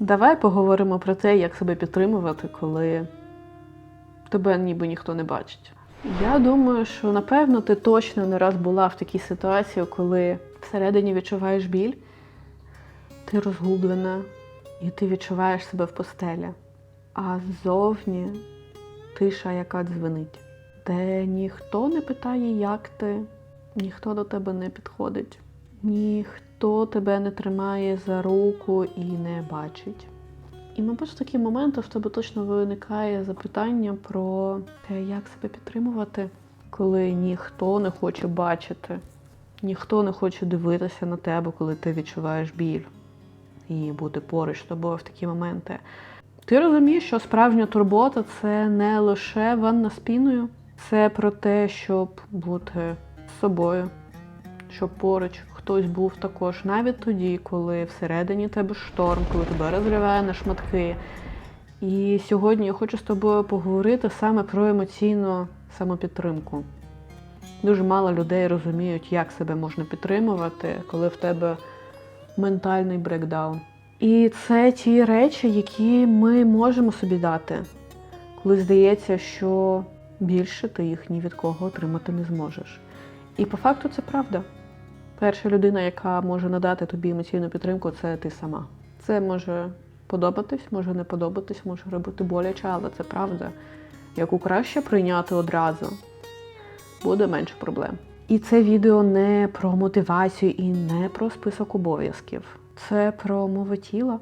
Давай поговоримо про те, як себе підтримувати, коли тебе ніби ніхто не бачить. Я думаю, що напевно ти точно не раз була в такій ситуації, коли всередині відчуваєш біль, ти розгублена і ти відчуваєш себе в постелі. А ззовні тиша, яка дзвенить, де ніхто не питає, як ти, ніхто до тебе не підходить, ніхто тебе не тримає за руку і не бачить. І, мабуть, в такі моменти в тебе точно виникає запитання про те, як себе підтримувати, коли ніхто не хоче бачити, ніхто не хоче дивитися на тебе, коли ти відчуваєш біль, і бути поруч з тобою в такі моменти. Ти розумієш, що справжня турбота це не лише ванна з піною, це про те, щоб бути з собою, щоб поруч хтось був також, навіть тоді, коли всередині тебе шторм, коли тебе розриває на шматки. І сьогодні я хочу з тобою поговорити саме про емоційну самопідтримку. Дуже мало людей розуміють, як себе можна підтримувати, коли в тебе ментальний брекдаун. І це ті речі, які ми можемо собі дати, коли здається, що більше ти їх ні від кого отримати не зможеш. І по факту це правда. Перша людина, яка може надати тобі емоційну підтримку, це ти сама. Це може подобатись, може не подобатись, може робити боляче, але це правда. Яку краще прийняти одразу, буде менше проблем. І це відео не про мотивацію і не про список обов'язків. Це про мову тіла,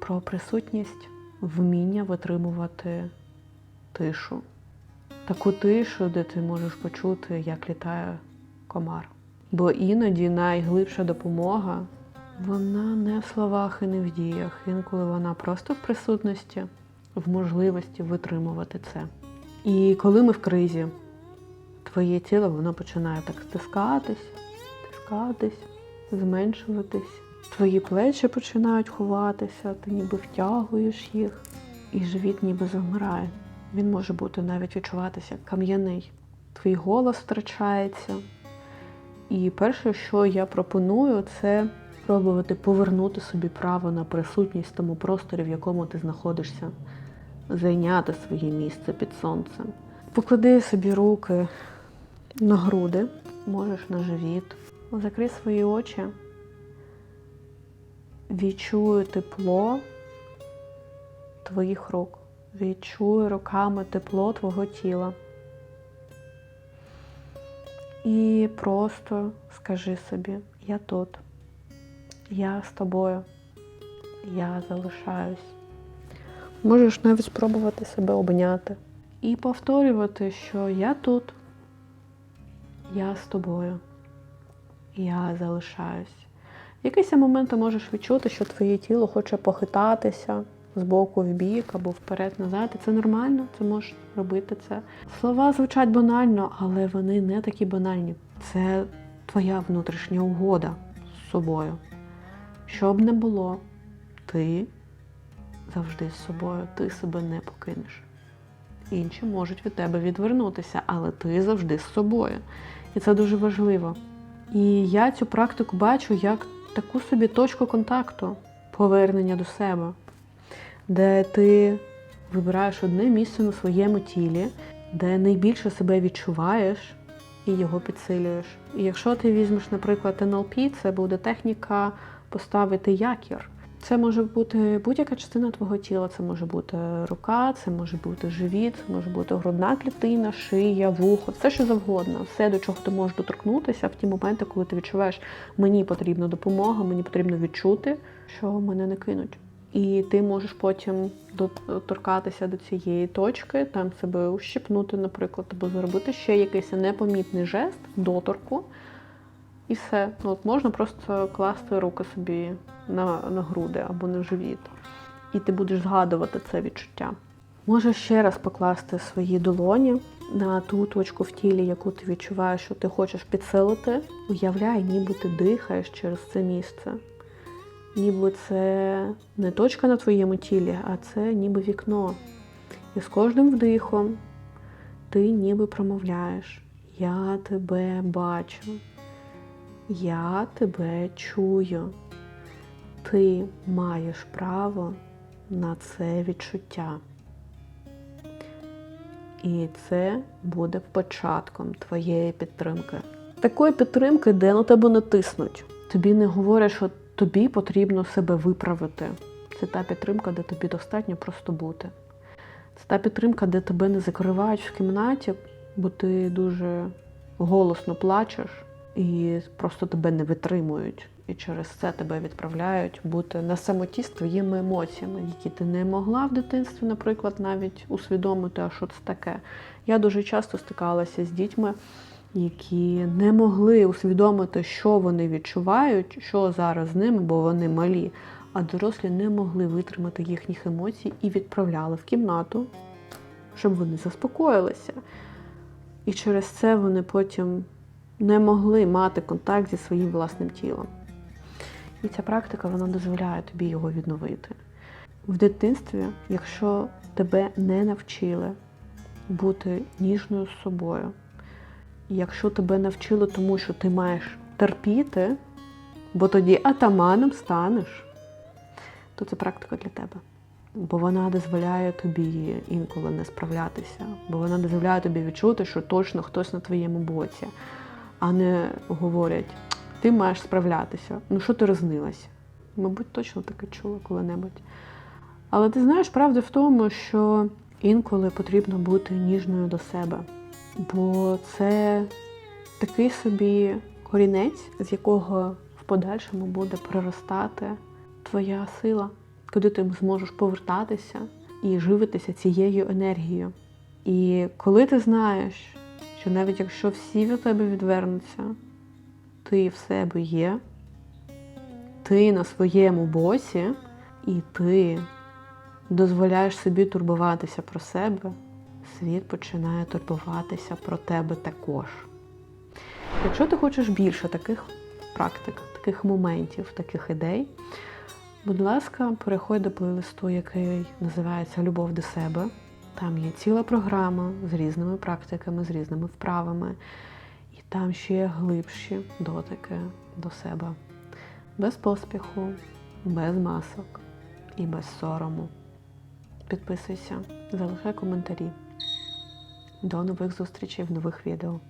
про присутність, вміння витримувати тишу. Таку тишу, де ти можеш почути, як літає комар. Бо іноді найглибша допомога вона не в словах і не в діях. Інколи вона просто в присутності, в можливості витримувати це. І коли ми в кризі, твоє тіло воно починає так стискатись, стискатись, зменшуватись. Твої плечі починають ховатися, ти ніби втягуєш їх, і живіт ніби завмирає. Він може бути навіть відчуватися як кам'яний. Твій голос втрачається. І перше, що я пропоную, це пробувати повернути собі право на присутність в тому просторі, в якому ти знаходишся, зайняти своє місце під сонцем. Поклади собі руки на груди, можеш на живіт, закрий свої очі, відчую тепло твоїх рук, відчую руками тепло твого тіла. І просто скажи собі, я тут, я з тобою, я залишаюсь. Можеш навіть спробувати себе обняти. І повторювати, що я тут, я з тобою, я залишаюсь. В якийсь момент ти можеш відчути, що твоє тіло хоче похитатися з боку в бік або вперед-назад. І це нормально, це можеш робити це. Слова звучать банально, але вони не такі банальні. Це твоя внутрішня угода з собою. Що б не було, ти завжди з собою, ти себе не покинеш. Інші можуть від тебе відвернутися, але ти завжди з собою. І це дуже важливо. І я цю практику бачу як таку собі точку контакту, повернення до себе, де ти вибираєш одне місце на своєму тілі, де найбільше себе відчуваєш і його підсилюєш. І якщо ти візьмеш, наприклад, НЛП, це буде техніка поставити якір. Це може бути будь-яка частина твого тіла, це може бути рука, це може бути живіт, це може бути грудна клітина, шия, вухо, все що завгодно, все, до чого ти можеш доторкнутися в ті моменти, коли ти відчуваєш, мені потрібна допомога, мені потрібно відчути, що мене не кинуть. І ти можеш потім доторкатися до цієї точки, там себе ущипнути, наприклад, або зробити ще якийсь непомітний жест, доторку. І все. Ну, От Можна просто класти руки собі на, на груди або на живіт. І ти будеш згадувати це відчуття. Можеш ще раз покласти свої долоні на ту точку в тілі, яку ти відчуваєш, що ти хочеш підсилити. Уявляй, ніби ти дихаєш через це місце. Ніби це не точка на твоєму тілі, а це ніби вікно. І з кожним вдихом ти ніби промовляєш: Я тебе бачу. Я тебе чую. ти маєш право на це відчуття. І це буде початком твоєї підтримки. Такої підтримки, де на тебе не тиснуть. Тобі не говорять, що тобі потрібно себе виправити. Це та підтримка, де тобі достатньо просто бути. Це та підтримка, де тебе не закривають в кімнаті, бо ти дуже голосно плачеш і просто тебе не витримують. І через це тебе відправляють бути на самоті з твоїми емоціями, які ти не могла в дитинстві, наприклад, навіть усвідомити, а що це таке. Я дуже часто стикалася з дітьми, які не могли усвідомити, що вони відчувають, що зараз з ними, бо вони малі. А дорослі не могли витримати їхніх емоцій і відправляли в кімнату, щоб вони заспокоїлися. І через це вони потім не могли мати контакт зі своїм власним тілом. І ця практика вона дозволяє тобі його відновити. В дитинстві, якщо тебе не навчили бути ніжною з собою, якщо тебе навчили тому, що ти маєш терпіти, бо тоді атаманом станеш, то це практика для тебе. Бо вона дозволяє тобі інколи не справлятися, бо вона дозволяє тобі відчути, що точно хтось на твоєму боці, а не говорять, ти маєш справлятися. Ну що ти рознилася? Мабуть, точно таке чула коли-небудь. Але ти знаєш, правда в тому, що інколи потрібно бути ніжною до себе, бо це такий собі корінець, з якого в подальшому буде проростати твоя сила, куди ти зможеш повертатися і живитися цією енергією. І коли ти знаєш, що навіть якщо всі від тебе відвернуться, ти в себе є, ти на своєму боці, і ти дозволяєш собі турбуватися про себе, світ починає турбуватися про тебе також. Якщо ти хочеш більше таких практик, таких моментів, таких ідей, будь ласка, переходь до плейлисту, який називається Любов до себе. Там є ціла програма з різними практиками, з різними вправами. І там ще є глибші дотики до себе. Без поспіху, без масок і без сорому. Підписуйся, залишай коментарі. До нових зустрічей в нових відео.